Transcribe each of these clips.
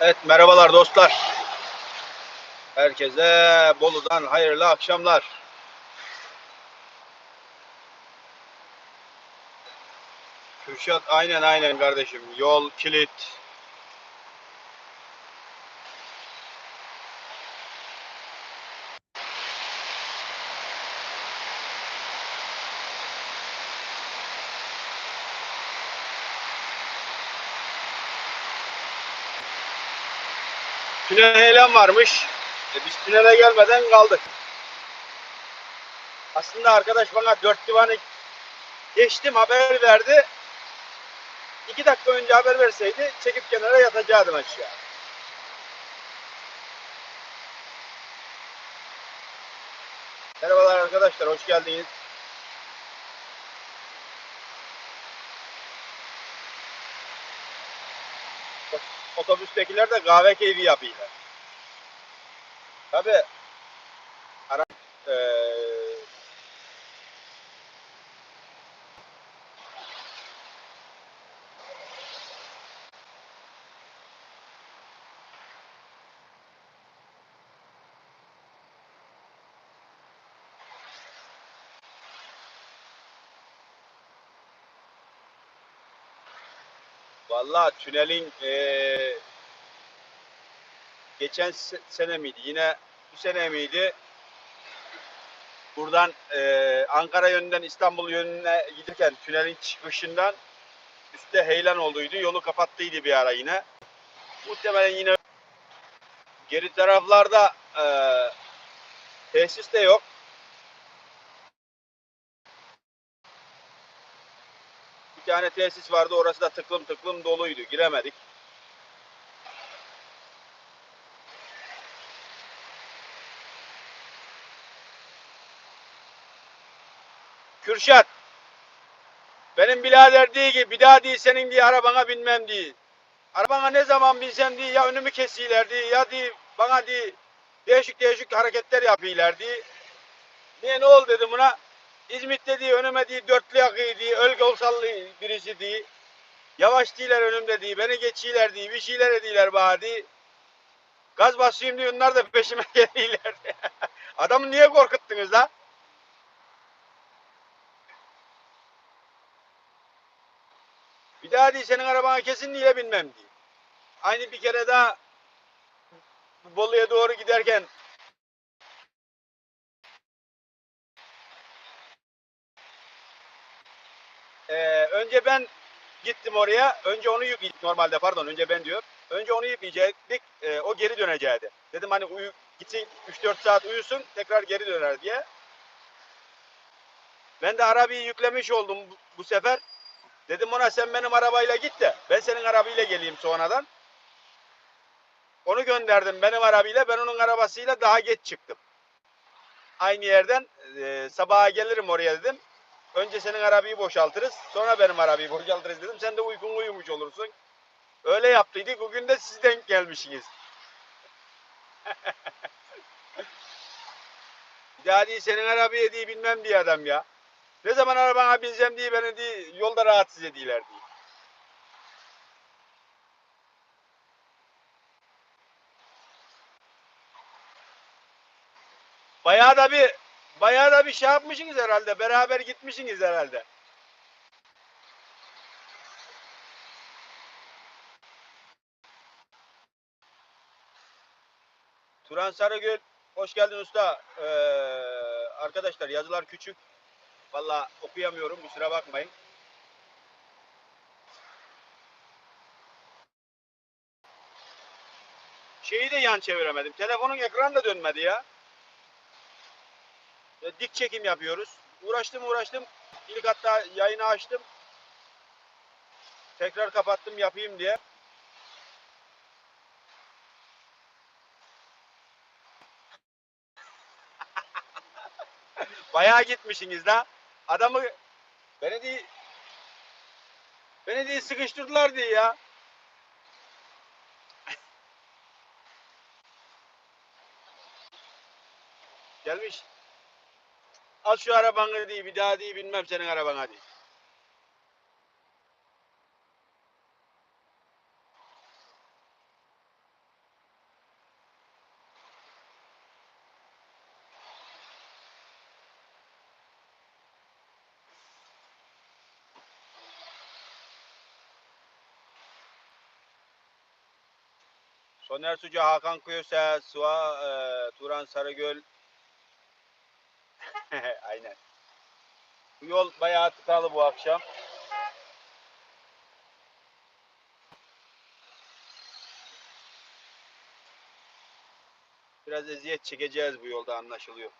Evet merhabalar dostlar. Herkese Bolu'dan hayırlı akşamlar. Kürşat aynen aynen kardeşim. Yol kilit. Tünel heyelan varmış. E biz tünele gelmeden kaldık. Aslında arkadaş bana dört divanı geçtim haber verdi. İki dakika önce haber verseydi çekip kenara yatacaktım aşağı. Merhabalar arkadaşlar hoş geldiniz. Otobüstekiler de kahve keyfi yapıyorlar. Tabi ara, eee Vallahi tünelin eee, geçen se- sene miydi? Yine bu sene miydi? Buradan eee, Ankara yönünden İstanbul yönüne giderken tünelin çıkışından üstte heyelan olduydu. Yolu kapattıydı bir ara yine. Muhtemelen yine geri taraflarda eee, tesis de yok. Tane tesis vardı. Orası da tıklım tıklım doluydu. Giremedik. Kürşat. Benim birader değil ki bir daha değil senin diye arabana binmem diye. Arabana ne zaman binsem diye ya önümü kesiyorlar diye ya diye bana diye değişik değişik hareketler yapıyorlar diye. Niye ne oldu dedim buna. İzmit'te diye önüme diye dörtlü yakıyor diye öl olsallı birisi diye. Yavaş değiller önümde diye beni geçiyorlar diye bir şeyler ediyorlar bana diye. Gaz basayım diye onlar da peşime geliyorlar. Adamı niye korkuttunuz la? Bir daha değil senin arabana kesinlikle binmem diye. Aynı bir kere daha Bolu'ya doğru giderken Ee, önce ben gittim oraya. Önce onu yükleyecek normalde pardon önce ben diyor. Önce onu yükleyecektik. Ee, o geri dönecekti. Dedim hani uyu, gitsin 3-4 saat uyusun tekrar geri döner diye. Ben de arabayı yüklemiş oldum bu, bu sefer. Dedim ona sen benim arabayla git de ben senin arabayla geleyim sonradan. Onu gönderdim benim arabayla. Ben onun arabasıyla daha geç çıktım. Aynı yerden e, sabaha gelirim oraya dedim. Önce senin arabayı boşaltırız. Sonra benim arabayı boşaltırız dedim. Sen de uykun uyumuş olursun. Öyle yaptıydık. Bugün de siz denk gelmişsiniz. bir daha değil senin arabaya diye bilmem diye adam ya. Ne zaman arabana bineceğim diye beni diye yolda rahatsız ediyorlar diye. Bayağı da bir bayağı da bir şey yapmışsınız herhalde. Beraber gitmişsiniz herhalde. Turan Sarıgül hoş geldin usta. Ee, arkadaşlar yazılar küçük. Valla okuyamıyorum kusura bakmayın. Şeyi de yan çeviremedim. Telefonun ekranı da dönmedi ya. Dik çekim yapıyoruz. Uğraştım uğraştım. İlk hatta yayını açtım. Tekrar kapattım yapayım diye. Bayağı gitmişsiniz la. Adamı beni değil beni değil sıkıştırdılar diye ya. Gelmiş. Al şu arabanı değil bir daha değil bilmem senin arabana değil. Soner Sucu, Hakan Kuyuser, Suha, e, Turan Sarıgöl, Aynen. Bu yol bayağı tıkalı bu akşam. Biraz eziyet çekeceğiz bu yolda anlaşılıyor.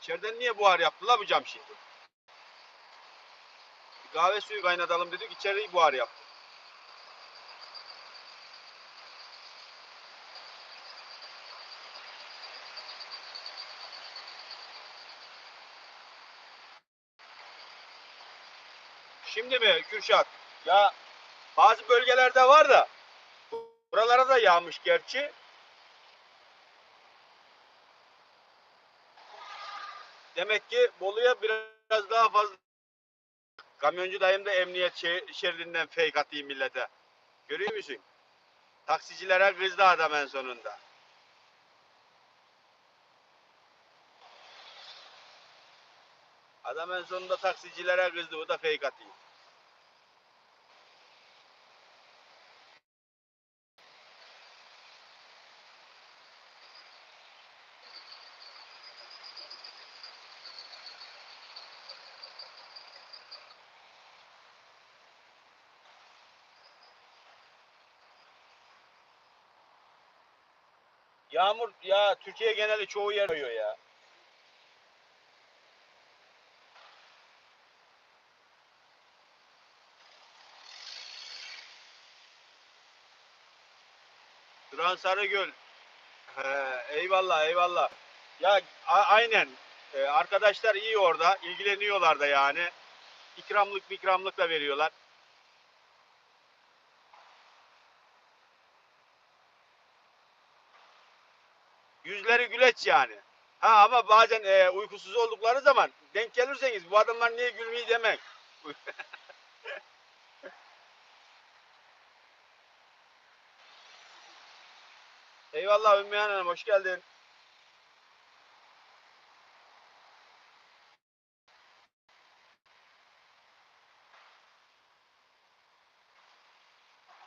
İçeriden niye buhar yaptı la bu cam şimdi? Kahve suyu kaynatalım dedik içeri buhar yaptı. Şimdi mi Kürşat? Ya bazı bölgelerde var da buralara da yağmış gerçi. Demek ki Bolu'ya biraz daha fazla kamyoncu dayım da emniyet şe- şeridinden fake atayım millete. Görüyor musun? Taksicilere kızdı adam en sonunda. Adam en sonunda taksicilere kızdı. Bu da fake atayım. Yağmur ya Türkiye geneli çoğu yer yağıyor ya. Duran Sarıgöl. He, eyvallah eyvallah. Ya aynen. Ee, arkadaşlar iyi orada. ilgileniyorlar da yani. İkramlık ikramlık da veriyorlar. Güleç yani. Ha ama bazen e, uykusuz oldukları zaman denk gelirseniz bu adamlar niye gülmeyi demek. Eyvallah Ümmü Hanım hoş geldin.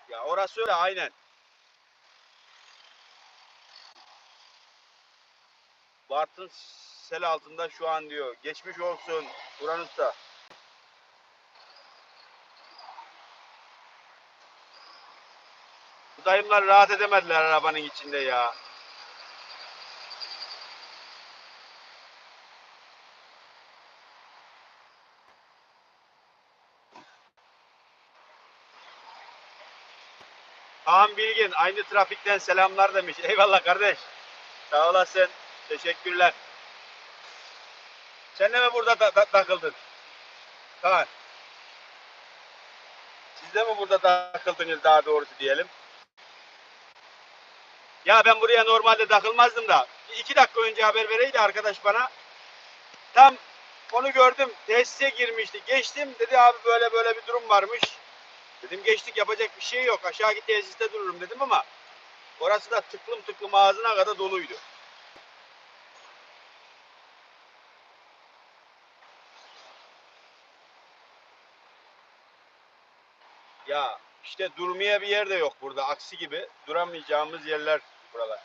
Ya orası öyle aynen. Bartın sel altında şu an diyor. Geçmiş olsun Turan Usta. Bu dayımlar rahat edemediler arabanın içinde ya. Kaan Bilgin aynı trafikten selamlar demiş. Eyvallah kardeş. Sağ olasın. Teşekkürler. Sen de mi burada ta- ta- takıldın? Kaan. Siz de mi burada takıldınız daha doğrusu diyelim? Ya ben buraya normalde takılmazdım da. İki dakika önce haber vereydi arkadaş bana. Tam onu gördüm. Tesise girmişti. Geçtim dedi abi böyle böyle bir durum varmış. Dedim geçtik yapacak bir şey yok. Aşağı git tesiste dururum dedim ama orası da tıklım tıklım ağzına kadar doluydu. Ya işte durmaya bir yer de yok burada. Aksi gibi duramayacağımız yerler buralar.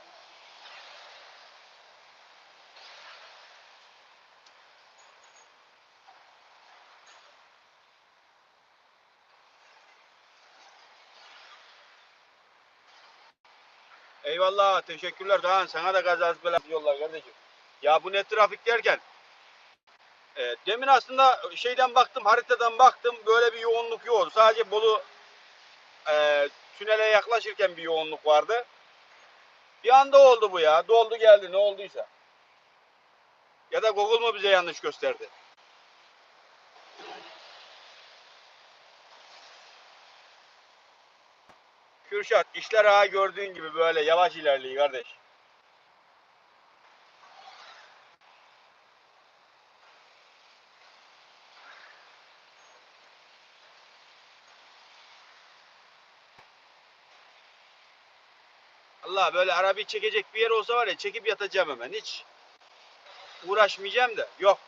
Eyvallah, teşekkürler Doğan. Sana da kazası belası yollar kardeşim. Ya bu ne trafik derken e, demin aslında şeyden baktım, haritadan baktım böyle bir yoğunluk yoktu. Sadece Bolu e, tünele yaklaşırken bir yoğunluk vardı. Bir anda oldu bu ya. Doldu geldi ne olduysa. Ya da Google mu bize yanlış gösterdi? Kürşat işler ha gördüğün gibi böyle yavaş ilerliyor kardeş. Allah böyle arabayı çekecek bir yer olsa var ya çekip yatacağım hemen hiç uğraşmayacağım da yok.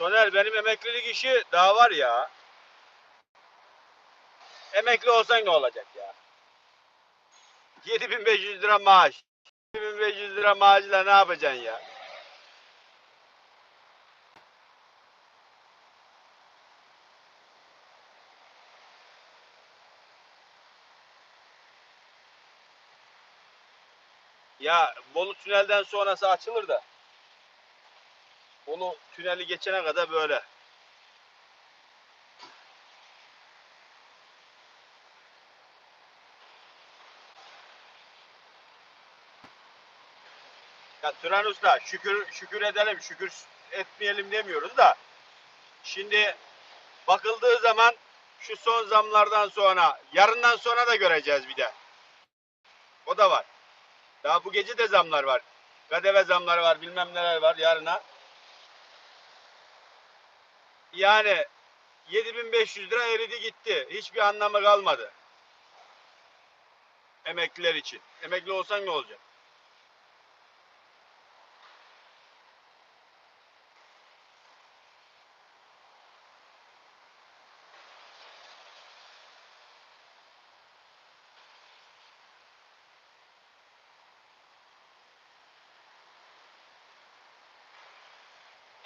Soner benim emeklilik işi daha var ya. Emekli olsan ne olacak ya? 7500 lira maaş. 7500 lira maaşla ne yapacaksın ya? Ya Bolu tünelden sonrası açılır da. Bolu tüneli geçene kadar böyle. Ya Turan Usta şükür şükür edelim şükür etmeyelim demiyoruz da şimdi bakıldığı zaman şu son zamlardan sonra yarından sonra da göreceğiz bir de. O da var. Daha bu gece de zamlar var. Kadeve zamları var bilmem neler var yarına. Yani 7500 lira eridi gitti. Hiçbir anlamı kalmadı. Emekliler için. Emekli olsan ne olacak?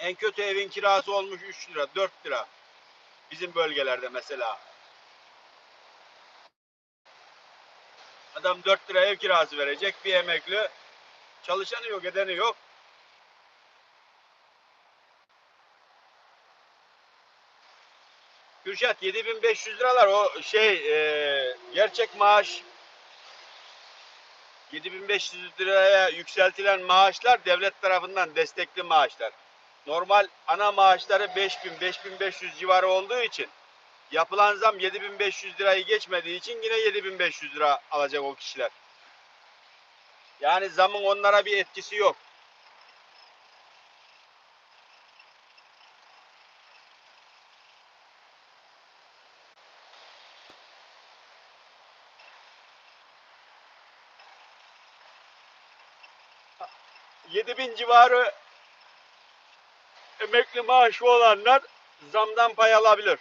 En kötü evin kirası olmuş 3 lira, 4 lira. Bizim bölgelerde mesela. Adam 4 lira ev kirası verecek bir emekli. Çalışanı yok, edeni yok. Kürşat 7500 liralar o şey e, gerçek maaş 7500 liraya yükseltilen maaşlar devlet tarafından destekli maaşlar. Normal ana maaşları 5000 5500 civarı olduğu için yapılan zam 7500 lirayı geçmediği için yine 7500 lira alacak o kişiler. Yani zamın onlara bir etkisi yok. Yedi bin civarı emekli maaşı olanlar zamdan pay alabilir.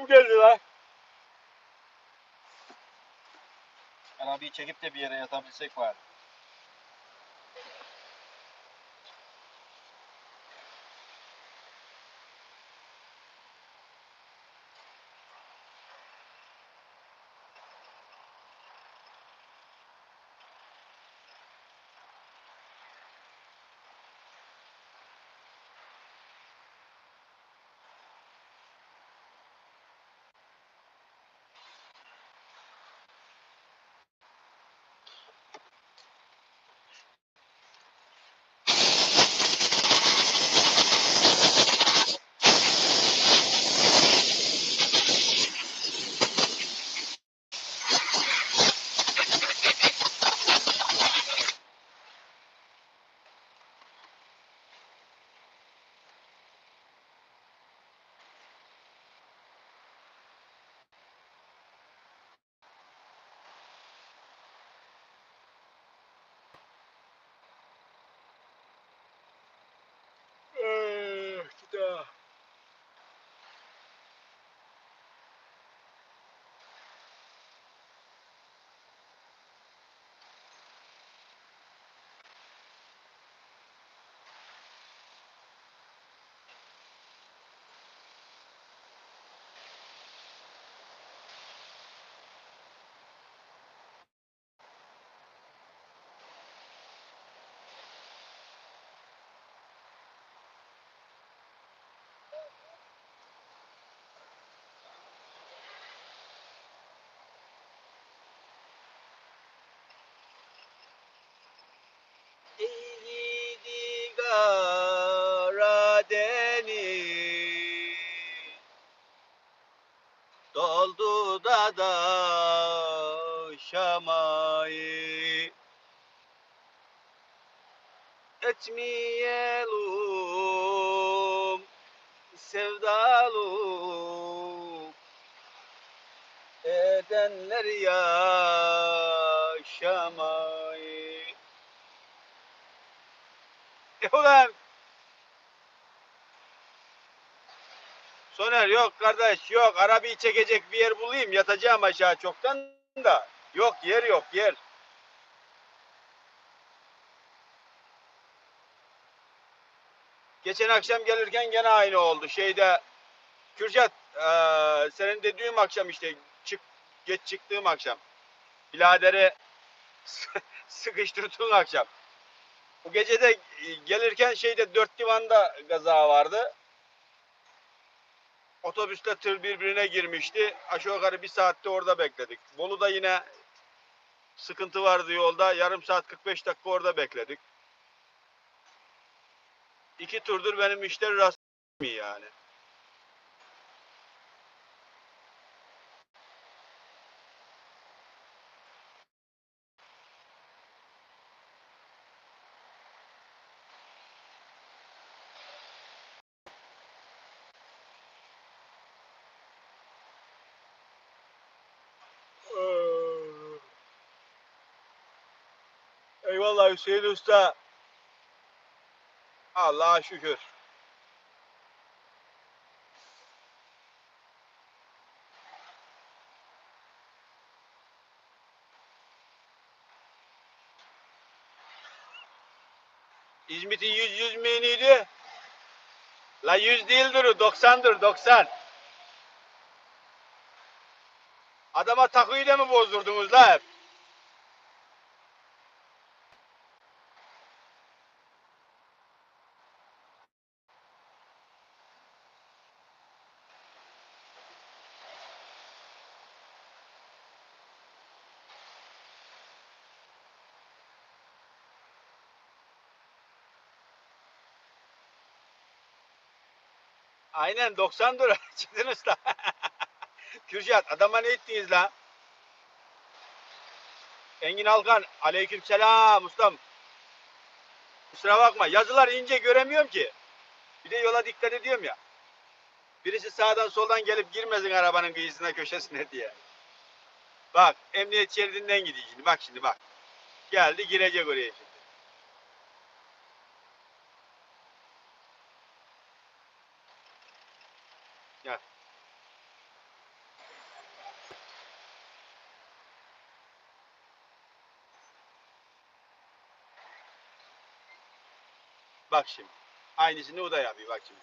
Uykum geldi lan. Arabayı çekip de bir yere yatabilsek var. Etmeyelim sevdalık edenler yaşamayı. E ulan Soner yok kardeş yok arabayı çekecek bir yer bulayım yatacağım aşağı çoktan da yok yer yok yer. Geçen akşam gelirken gene aynı oldu. Şeyde Kürşat eee, senin dediğin akşam işte çık geç çıktığım akşam. Biladeri sıkıştırdığın akşam. Bu gece de e, gelirken şeyde dört divanda gaza vardı. Otobüsle tır birbirine girmişti. Aşağı yukarı bir saatte orada bekledik. Bolu'da yine sıkıntı vardı yolda. Yarım saat 45 dakika orada bekledik. İki turdur benim müşteri rastlamıyor yani. Eyvallah Hüseyin Usta. Allah'a şükür. İzmit'in 100 100 miydi? La 100 değildir o 90'dır 90. Adama takıyı da mı bozdurdunuz la hep? Aynen 90'dır Çetin Usta. Kürşat adama ne ettiniz la? Engin Alkan aleyküm selam ustam. Kusura bakma yazılar ince göremiyorum ki. Bir de yola dikkat ediyorum ya. Birisi sağdan soldan gelip girmesin arabanın kıyısına köşesine diye. Bak emniyet şeridinden gidiyor şimdi bak şimdi bak. Geldi girecek oraya şimdi. Bak şimdi. Aynısını o da yapıyor bak şimdi.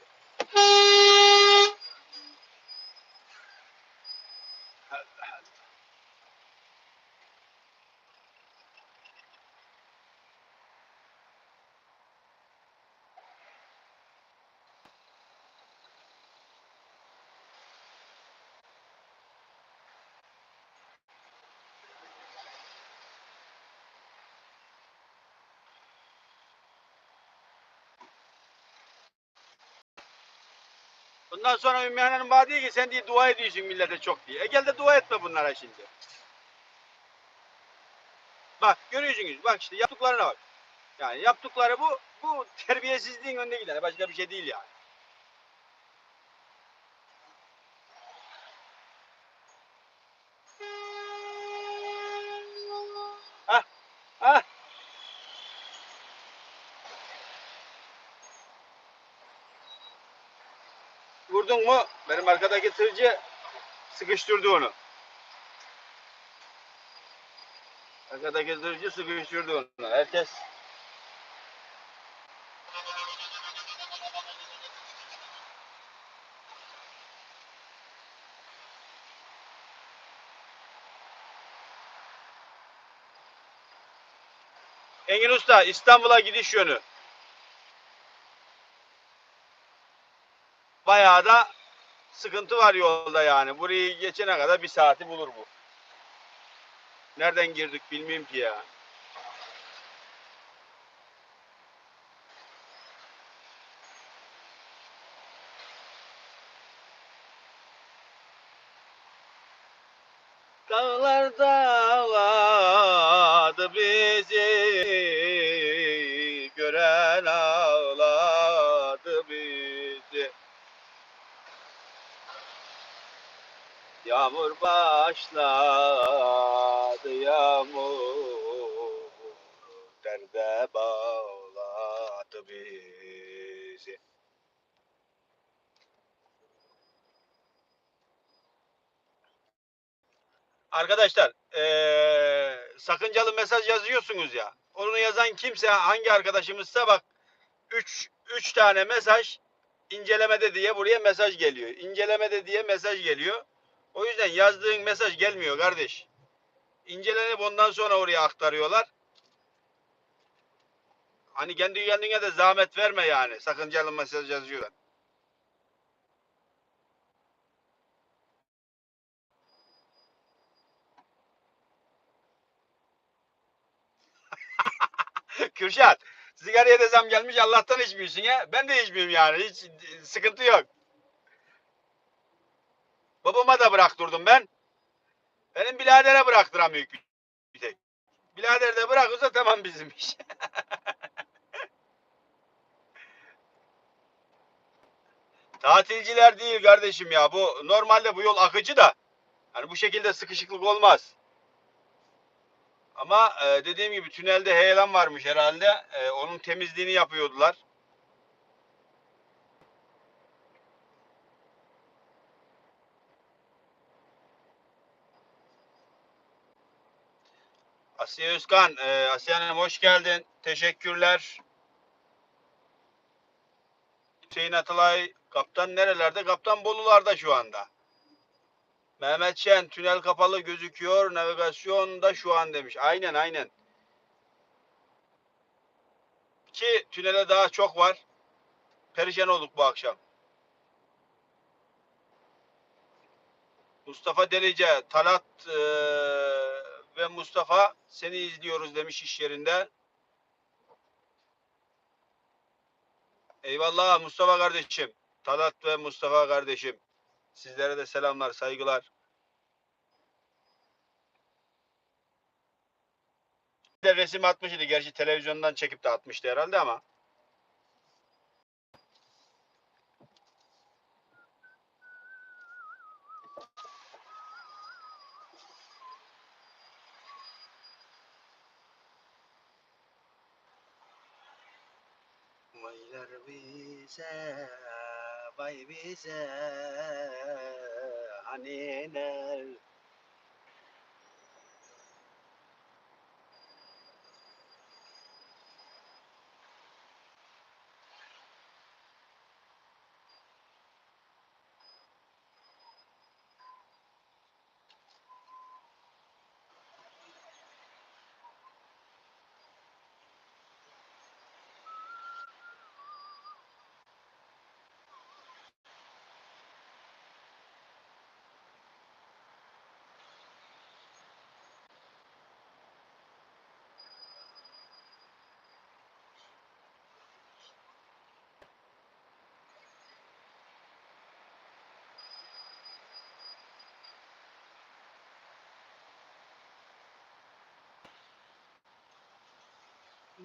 Bundan sonra Ümmü Hanım bana diyor ki sen diye dua ediyorsun millete çok diye. E gel de dua etme bunlara şimdi. Bak görüyorsunuz bak işte yaptıklarına bak. Yani yaptıkları bu bu terbiyesizliğin önüne gider. Başka bir şey değil yani. Vurdun mu? Benim arkadaki tırcı sıkıştırdı onu. Arkadaki tırcı sıkıştırdı onu. Herkes Engin Usta İstanbul'a gidiş yönü. Bayağı da sıkıntı var yolda yani. Burayı geçene kadar bir saati bulur bu. Nereden girdik bilmiyorum ki ya. Dağlar dağladı bizi başladı yağmur Derde bağladı bizi Arkadaşlar eee, sakıncalı mesaj yazıyorsunuz ya. Onu yazan kimse hangi arkadaşımızsa bak 3 3 tane mesaj incelemede diye buraya mesaj geliyor. İncelemede diye mesaj geliyor. O yüzden yazdığın mesaj gelmiyor kardeş. İncelenip ondan sonra oraya aktarıyorlar. Hani kendi kendine de zahmet verme yani. Sakıncalı mesaj yazıyorlar. Kürşat, sigaraya da zam gelmiş Allah'tan içmiyorsun ya. Ben de içmiyorum yani. Hiç sıkıntı yok. Babama da bıraktırdım ben. Benim biradere bıraktıramıyor bir tek. Birader de bırakırsa tamam bizim iş. Tatilciler değil kardeşim ya. Bu normalde bu yol akıcı da. Hani bu şekilde sıkışıklık olmaz. Ama e, dediğim gibi tünelde heyelan varmış herhalde. E, onun temizliğini yapıyordular. Asiye Özkan, e, Asiye Hanım hoş geldin. Teşekkürler. Hüseyin Atılay, kaptan nerelerde? Kaptan Bolularda şu anda. Mehmet Şen, tünel kapalı gözüküyor. Navigasyon da şu an demiş. Aynen aynen. Ki tünele daha çok var. Perişan olduk bu akşam. Mustafa Delice, Talat e, ve Mustafa seni izliyoruz demiş iş yerinde. Eyvallah Mustafa kardeşim. Talat ve Mustafa kardeşim. Sizlere de selamlar, saygılar. De resim atmış idi. Gerçi televizyondan çekip de atmıştı herhalde ama. Vaylar bize, vay bize, haniler.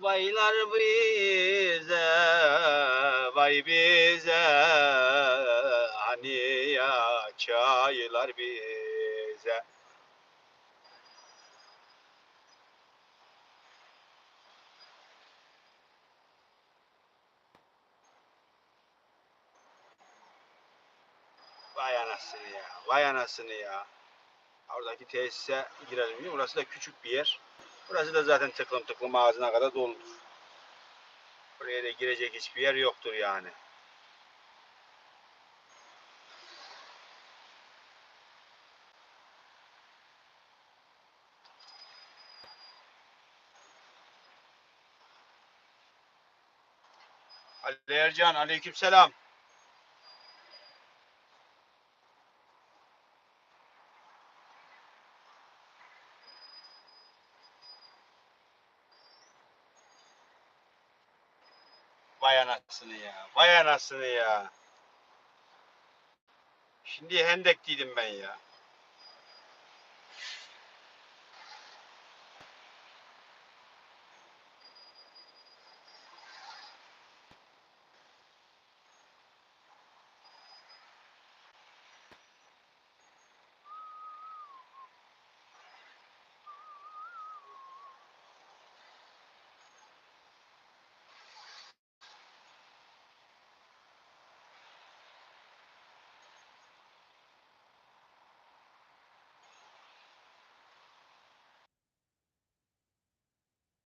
Vaylar bize, vay bize, hani ya çaylar bize. Vay anasını ya, vay anasını ya. Oradaki tesise girelim. Burası da küçük bir yer. Burası da zaten tıklım tıklım ağzına kadar doludur. Buraya da girecek hiçbir yer yoktur yani. Ali Ercan, aleykümselam. Vay anasını ya. Vay anasını ya. Şimdi hendek dedim ben ya.